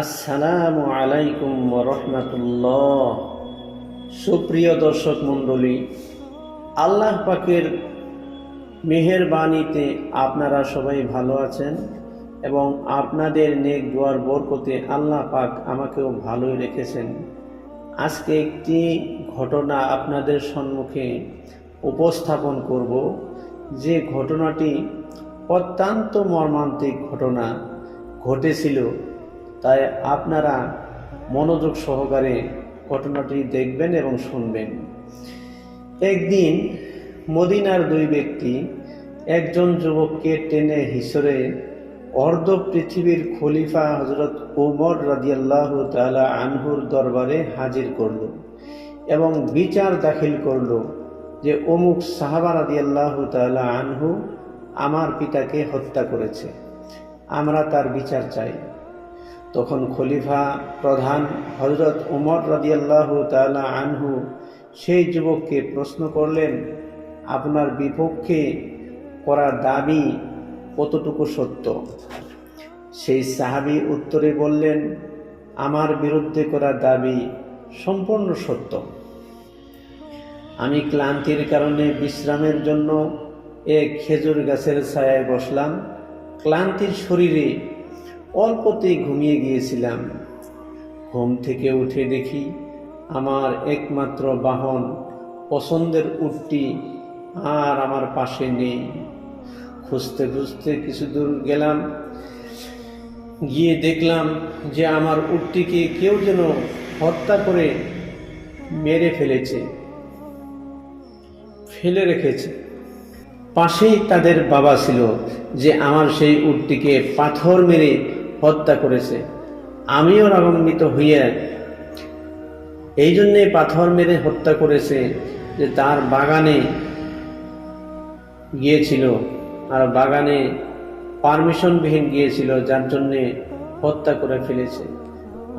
আসসালামু আলাইকুম রহমতুল্লাহ। সুপ্রিয় দর্শক মণ্ডলী, আল্লাহ পাকের মেহেরবানিতে আপনারা সবাই ভালো আছেন এবং আপনাদের নেক দোয়ার বরকতে আল্লাহ পাক আমাকেও ভালোই রেখেছেন। আজকে একটি ঘটনা আপনাদের সম্মুখে উপস্থাপন করব। যে ঘটনাটি অত্যন্ত মর্মান্তিক ঘটনা ঘটেছিল তাই আপনারা মনোযোগ সহকারে ঘটনাটি দেখবেন এবং শুনবেন। একদিন মদিনার দুই ব্যক্তি একজন যুবককে টেনে হিসরে অর্ধ পৃথিবীর খলিফা হজরত ওমর রাদিয়াল্লাহ তালা আনহুর দরবারে হাজির করল এবং বিচার দাখিল করল যে অমুক সাহাবা রাদিয়াল্লাহ তালা আনহু আমার পিতাকে হত্যা করেছে। আমরা তার বিচার চাই। তখন খলিফা প্রধান হজরত উমর রাদিয়াল্লাহ তালা আনহু সেই যুবককে প্রশ্ন করলেন, আপনার বিপক্ষে করা দাবি কতটুকু সত্য? সেই সাহাবি উত্তরে বললেন, আমার বিরুদ্ধে করা দাবি সম্পূর্ণ সত্য। আমি ক্লান্তির কারণে বিশ্রামের জন্য এক খেজুর গাছের ছায়ায় বসলাম। ক্লান্তির শরীরে অল্পতেই ঘুমিয়ে গিয়েছিলাম। ঘুম থেকে উঠে দেখি আমার একমাত্র বাহন পছন্দের উটটি আর আমার পাশে নেই। খুঁজতে খুঁজতে কিছু দূর গেলাম, গিয়ে দেখলাম যে আমার উটটিকে কেউ যেন হত্যা করে মেরে ফেলেছে, ফেলে রেখেছে। পাশেই তাদের বাবা ছিল যে আমার সেই উটটিকে পাথর মেরে হত্যা করেছে। আমিও রাগান্বিত হইয়া এই জন্যে পাথর মেরে হত্যা করেছে যে তার বাগানে গিয়েছিল আর বাগানে পারমিশনবিহীন গিয়েছিল, যার জন্যে হত্যা করে ফেলেছে।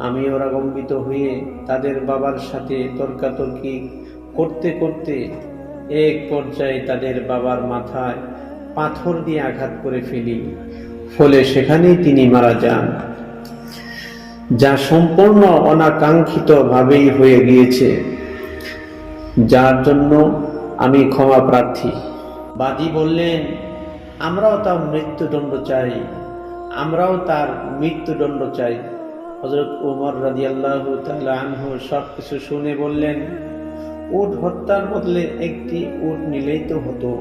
আমিও রাগম্বিত হয়ে তাদের বাবার সাথে তর্কাতর্কি করতে করতে এক পর্যায়ে তাদের বাবার মাথায় পাথর দিয়ে আঘাত করে ফেলি। ফলে সেখানেই তিনি মারা যান, যা সম্পূর্ণ অনাকাঙ্ক্ষিত ভাবেই হয়ে গিয়েছে। যার জন্য আমি ক্ষমা প্রার্থী। বাদী বললেন, আমরাও তার মৃত্যুদণ্ড চাই, আমরাও তার মৃত্যুদণ্ড চাই। হজরত উমর রাজিয়াল্লাহ আনহু সব কিছু শুনে বললেন, উট হত্যার বদলে একটি উট নিলেই তো হতো,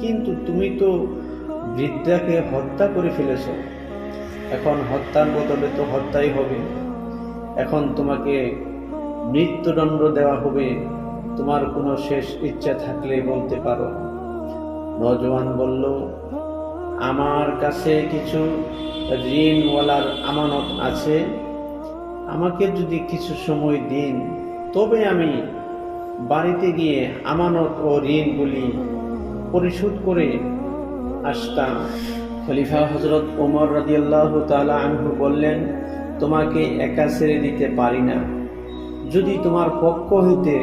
কিন্তু তুমি তো বৃদ্ধাকে হত্যা করে ফেলেছ। এখন হত্যার বদলে তো হত্যাই হবে। এখন তোমাকে মৃত্যুদণ্ড দেওয়া হবে। তোমার কোনো শেষ ইচ্ছা থাকলে বলতে পারো। নজওয়ান বলল, আমার কাছে কিছু ঋণওয়ালার আমানত আছে। আমাকে যদি কিছু সময় দিন, তবে আমি বাড়িতে গিয়ে আমানত ও ঋণগুলি পরিশোধ করে আসতাম খলিফা হজরত ওমর রাদিয়াল্লাহ তালা আনহু বললেন, তোমাকে একা ছেড়ে দিতে পারি না। যদি তোমার পক্ষ হইতে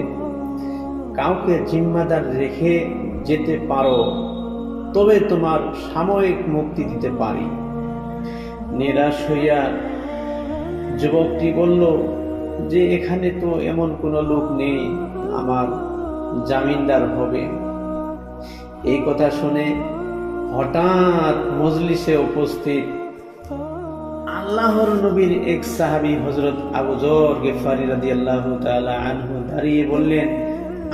কাউকে জিম্মাদার রেখে যেতে পারো, তবে তোমার সাময়িক মুক্তি দিতে পারি। নিরাশ হইয়া যুবকটি বলল, যে এখানে তো এমন কোনো লোক নেই, আমার জামিনদার হবে। এই কথা শুনে হঠাৎ মজলিসে উপস্থিত আল্লাহর নবীর এক সাহাবী হজরত আবু জর গেফারি রাদি আল্লাহ আনহু দাঁড়িয়ে বললেন,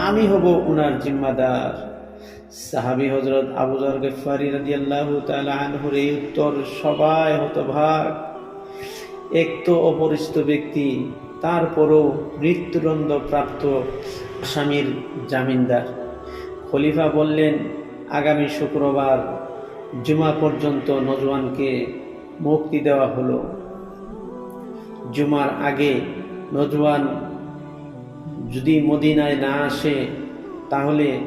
আমি হব উনার জিম্মাদার। সাহাবি হজরত আবু জর গেফারি রাদি আল্লাহ আনহুর এই উত্তর সবাই হতভাগ। এক তো অপরিচিত ব্যক্তি, তারপরও মৃত্যুদণ্ড প্রাপ্ত স্বামীর জামিনদার। খলিফা বললেন আগামী শুক্রবার জুমা পর্যন্ত নজওয়ানকে মুক্তি দেওয়া হলো। জুমার আগে নজওয়ান যদি মদিনায় না আসে, তাহলে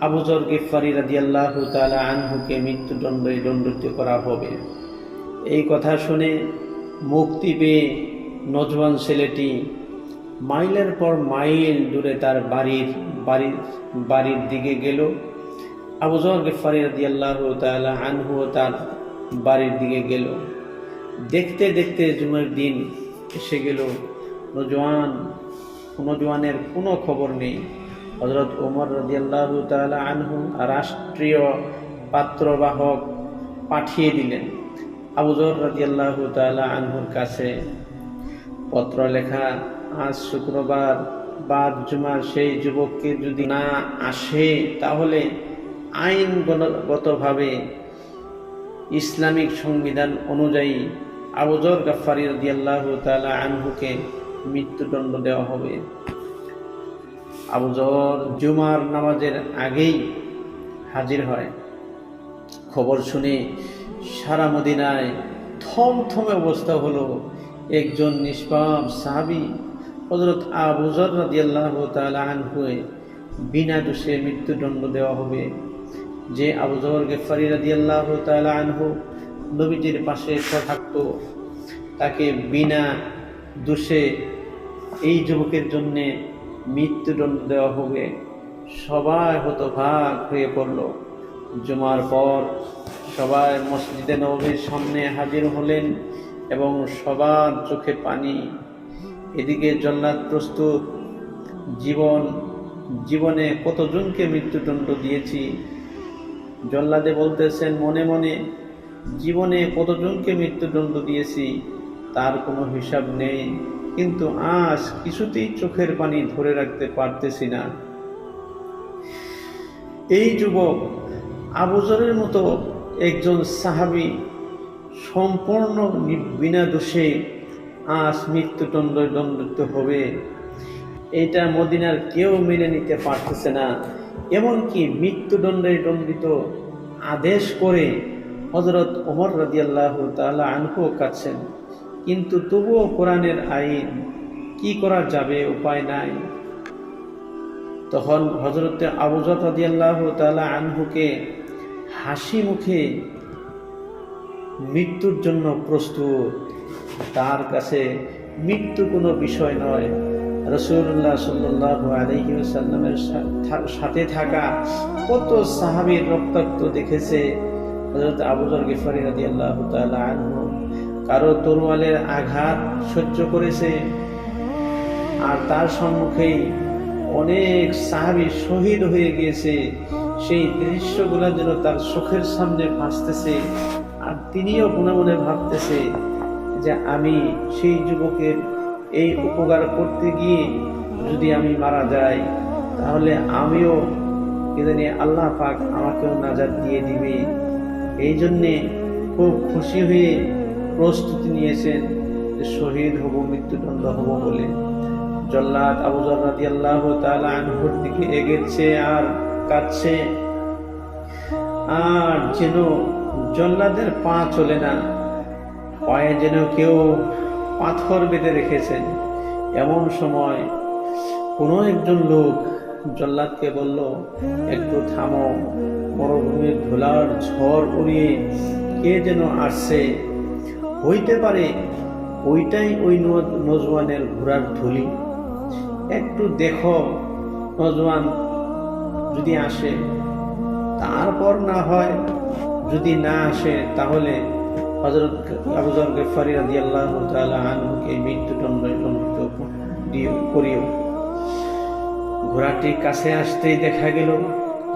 আবুজর গেফারি রাদি আল্লাহ তালা আনহুকে মৃত্যুদণ্ডে দণ্ডিত করা হবে। এই কথা শুনে মুক্তি পেয়ে নজওয়ান ছেলেটি মাইলের পর মাইল দূরে তার বাড়ির বাড়ির বাড়ির দিকে গেল। আবু জর গেফারি রাদি আল্লাহ তালা আনহু তার বাড়ির দিকে গেল। দেখতে দেখতে জুমের দিন এসে গেল। নজওয়ান, নজওয়ানের কোনো খবর নেই। হজরত ওমর রদিয়াল্লাহু তাআলা আনহু রাষ্ট্রীয় পাত্রবাহক পাঠিয়ে দিলেন। আবুজর রদিয়াল্লাহু তাআলা আনহুর কাছে পত্র লেখা, আজ শুক্রবার বাদ জুমার সেই যুবককে যদি না আসে তাহলে আইনগতভাবে ইসলামিক সংবিধান অনুযায়ী আবুজর গাফারি রদিয়াল্লাহু তাআলা আনহুকে মৃত্যুদণ্ড দেওয়া হবে। আবুজর জুমার নামাজের আগেই হাজির হয়। খবর শুনে সারা মদিনায় থমথমে অবস্থা হলো একজন নিষ্পাপ সাহাবি হজরত আবুজর রাদিয়াল্লাহ তাআলা আনহুয়ে বিনা দোষে মৃত্যুদণ্ড দেওয়া হবে। যে আবুজর গেফারি রাদিয়াল্লাহ তাআলা আনহু নবীজির পাশে থাকতো, তাকে বিনা দোষে এই যুবকের জন্যে মৃত্যুদণ্ড দেওয়া হবে। সবাই হতভাগ হয়ে পড়ল। জুমার পর সবাই মসজিদে নবীর সামনে হাজির হলেন এবং সবার চোখে পানি। এদিকে জল্লাদ প্রস্তুত। জীবন, জীবনে কতজনকে মৃত্যুদণ্ড দিয়েছি জল্লাদে বলতেছেন, মনে মনে জীবনে কতজনকে মৃত্যুদণ্ড দিয়েছি, তার কোনো হিসাব নেই। কিন্তু আজ কিছুতেই চোখের পানি ধরে রাখতে পারতেছি না। এই যুবক আবুজরের মতো একজন সাহাবি সম্পূর্ণ বিনা দোষে আজ মৃত্যুদণ্ড দণ্ডিত হবে। এটা মদিনার কেউ মেনে নিতে পারতেছে না। এমনকি মৃত্যুদণ্ডে দণ্ডিত আদেশ করে হজরত ওমর রাদিয়াল্লাহ তাআলা আনহু কাছেন কিন্তু তবুও কোরআনের আইন কি করা যাবে উপায় নাই। তখন হজরত আবুজর রাদিয়াল্লাহ তাআলা আনহুকে হাসি মুখে মৃত্যুর জন্য প্রস্তুত। তার কাছে মৃত্যু কোনো বিষয় নয়। রসুল্লাহ সাল্লাহ আলহি সাল্লামের সাথে থাকা কত সাহাবির রক্তাক্ত দেখেছে হজরত আবুজর গেফারি রাদি আল্লাহ কারও তরুয়ালের আঘাত সহ্য করেছে আর তার সম্মুখেই অনেক সাহাবি শহীদ হয়ে গিয়েছে। সেই দৃশ্যগুলো যেন তার চোখের সামনে ভাসতেছে আর তিনিও মনে মনে ভাবতেছে যে আমি সেই যুবকের এই উপকার করতে গিয়ে যদি আমি মারা যাই, তাহলে আমিও কে আল্লাহ পাক আমাকেও নাজার দিয়ে দিবে। এই জন্যে খুব খুশি হয়ে প্রস্তুতি নিয়েছেন যে শহীদ হব, মৃত্যুদণ্ড হব বলে। জল্লাদ আবু জল্লাদি আল্লাহ আনহুর দিকে এগেছে আর কাঁদছে। আর যেন জল্লাদের পা চলে না, পায়ে যেন কেউ পাথর বেঁধে রেখেছেন। এমন সময় কোনো একজন লোক জল্লাদকে বলল, একটু থামো, মরুভূমির ধুলার ঝড় উড়িয়ে কে যেন আসছে। হইতে পারে ওইটাই ওই নজওয়ানের ঘোড়ার ধুলি। একটু দেখো নজওয়ান যদি আসে। তারপর না হয় যদি না আসে, তাহলে হজরত আবুজর গেফারি রাজি আল্লাহ আনহুকে মৃত্যুদণ্ড দণ্ডিত করিও। ঘোড়াটি কাছে আসতেই দেখা গেল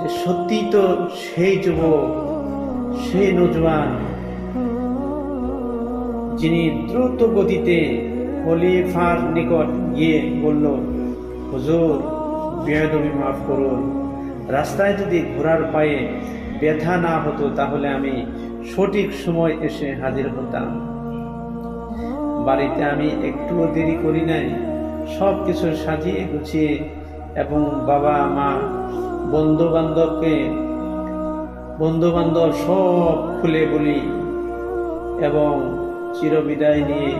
যে সত্যি তো সেই যুবক, সেই নজওয়ান, যিনি দ্রুত গতিতে খলিফার নিকট গিয়ে বলল, হুজুর, বেয়াদবি মাফ করুন। রাস্তায় যদি ঘোড়ার পায়ে ব্যথা না হতো তাহলে আমি সঠিক সময় এসে হাজির হতাম। বাড়িতে আমি একটুও দেরি করি নাই। সব কিছু সাজিয়ে গুছিয়ে এবং বাবা, মা বন্ধু বান্ধবকে বন্ধু বান্ধব সব খুলে বলি এবং চিরবিদায় নিয়ে,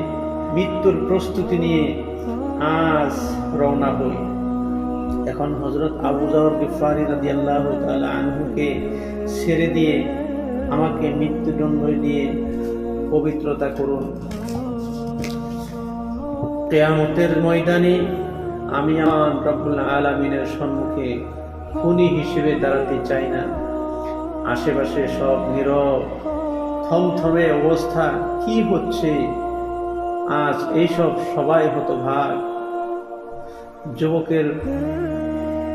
মৃত্যুর প্রস্তুতি নিয়ে আজ রওনা হই। এখন হজরত আবু জাহর গিফারি রাদি আল্লাহ আনহুকে ছেড়ে দিয়ে আমাকে মৃত্যুদণ্ড দিয়ে পবিত্রতা করুন। কেয়ামতের ময়দানে আমি আমার রব্বুল আলমিনের সম্মুখে খুনি হিসেবে দাঁড়াতে চাই না। আশেপাশে সব নীরব, থমথমে অবস্থা কি হচ্ছে? আজ এইসব সবাই হতো ভাগ যুবকের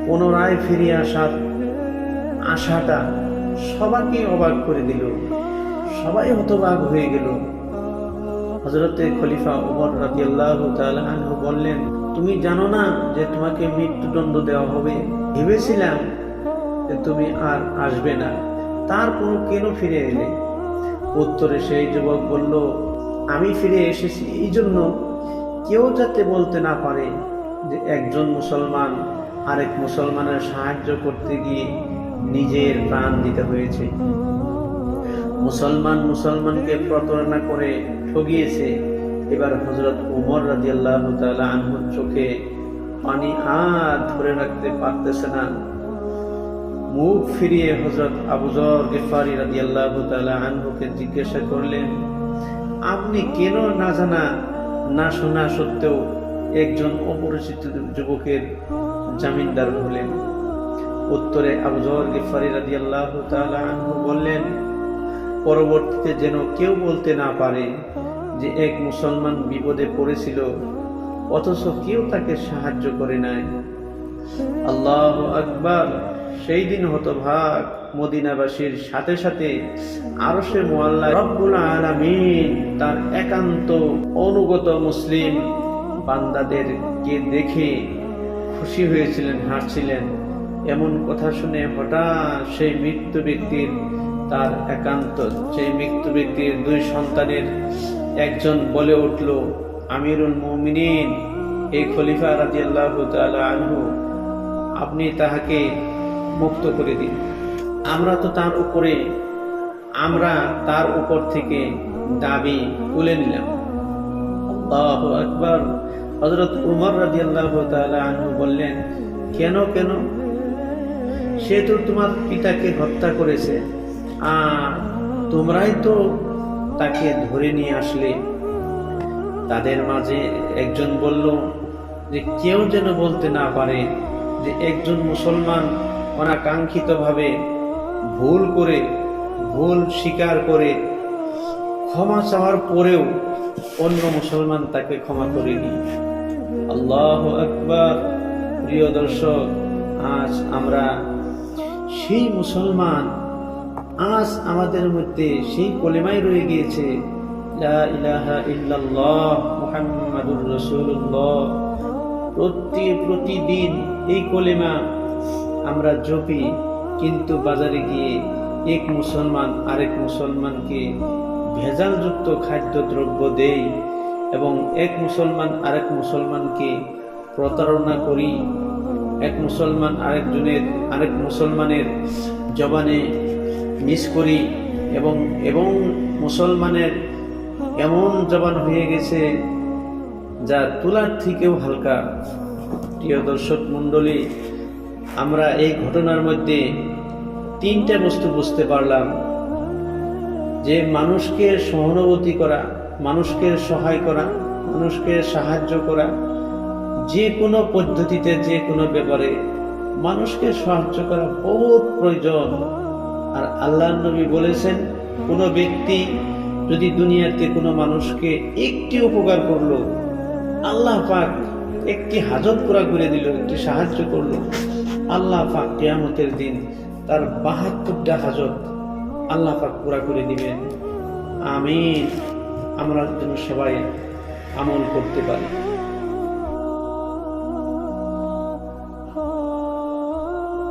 পুনরায় ফিরিয়ে আসার আশাটা সবাইকে অবাক করে দিল। সবাই হতবাক হয়ে গেল। হজরতে খলিফা উমর রাজি আল্লাহ আনহু বললেন, তুমি জানো না যে তোমাকে মৃত্যুদণ্ড দেওয়া হবে? ভেবেছিলাম যে তুমি আর আসবে না। তারপর কেন ফিরে এলে? উত্তরে সেই যুবক বলল, আমি ফিরে এসেছি এই জন্য কেউ যাতে বলতে না পারে যে একজন মুসলমান আরেক মুসলমানের সাহায্য করতে গিয়ে নিজের প্রাণ দিতে হয়েছে। মুসলমান মুসলমানকে প্রতারণা করে ঠগিয়েছে। এবার হজরত উমর রাজি আল্লাহ আনহুর চোখে পানি আর ধরে রাখতে পারতেছে না। মুখ ফিরিয়ে হজরত আবুজর গেফারি রাজি আল্লাহ আনহুকে জিজ্ঞাসা করলেন, আপনি কেন না জানা, না শোনা সত্ত্বেও একজন অপরিচিত যুবকের জামিনদার হলেন? উত্তরে আবুজর গেফারি রাজি আল্লাহ বললেন, পরবর্তীতে যেন কেউ বলতে না পারে যে এক মুসলমান বিপদে পড়েছিল, অথচ কেউ তাকে সাহায্য করে নাই। আল্লাহ আকবার, সেই দিন হতো ভাগ মদিনাবাসীর সাথে সাথে আরও সে মোয়াল্লা তার একান্ত অনুগত মুসলিম বান্দাদেরকে দেখে খুশি হয়েছিলেন, হাসছিলেন। এমন কথা শুনে হঠাৎ সেই মৃত্যু ব্যক্তির তার একান্ত, সেই মৃত্যু ব্যক্তির দুই সন্তানের একজন বলে উঠল, আমিরুল মুমিনিন, এই খলিফা রাজি আল্লাহ আনহু, আপনি তাহাকে মুক্ত করে দিন। আমরা তো তার উপরে, আমরা তার উপর থেকে দাবি তুলে নিলাম। আল্লাহ হজরত উমর রাজি আল্লাহ আনহু বললেন, কেন কেন? সে তো তোমার পিতাকে হত্যা করেছে। আর তোমরাই তো তাকে ধরে নিয়ে আসলে। তাদের মাঝে একজন বলল যে, কেউ যেন বলতে না পারে যে, একজন মুসলমান অনাকাঙ্ক্ষিতভাবে ভুল করে, ভুল স্বীকার করে ক্ষমা চাওয়ার পরেও অন্য মুসলমান তাকে ক্ষমা করেনি আল্লাহ আকবার। প্রিয় দর্শক, আজ আমরা সেই মুসলমান আজ আমাদের মধ্যে সেই কলেমাই রয়ে গিয়েছে প্রতি, প্রতিদিন এই কলেমা আমরা জপি, কিন্তু বাজারে গিয়ে এক মুসলমান আরেক মুসলমানকে ভেজালযুক্ত খাদ্যদ্রব্য দেই এবং এক মুসলমান আরেক মুসলমানকে প্রতারণা করি। এক মুসলমান আরেকজনের, আরেক মুসলমানের জবানে মিস করি এবং এবং মুসলমানের এমন জবান হয়ে গেছে যা তুলার থেকেও হালকা। প্রিয় দর্শক মণ্ডলী, আমরা এই ঘটনার মধ্যে তিনটা বস্তু বুঝতে পারলাম। যে মানুষকে সহানুভূতি করা, মানুষকে সহায় করা, মানুষকে সাহায্য করা যে কোনো পদ্ধতিতে যে কোনো ব্যাপারে মানুষকে সাহায্য করা বহুত প্রয়োজন। আর আল্লাহ নবী বলেছেন, কোনো ব্যক্তি যদি দুনিয়াতে কোনো মানুষকে একটি উপকার করল, আল্লাহ পাক একটি হাজত পুরা করে দিল, একটি সাহায্য করল, আল্লাহ পাক কেয়ামতের দিন তার বাহাত্তরটা হাজত আল্লাহ পাক পুরা করে দিবেন। আমিন। আমরা যেন সবাই আমল করতে পারি।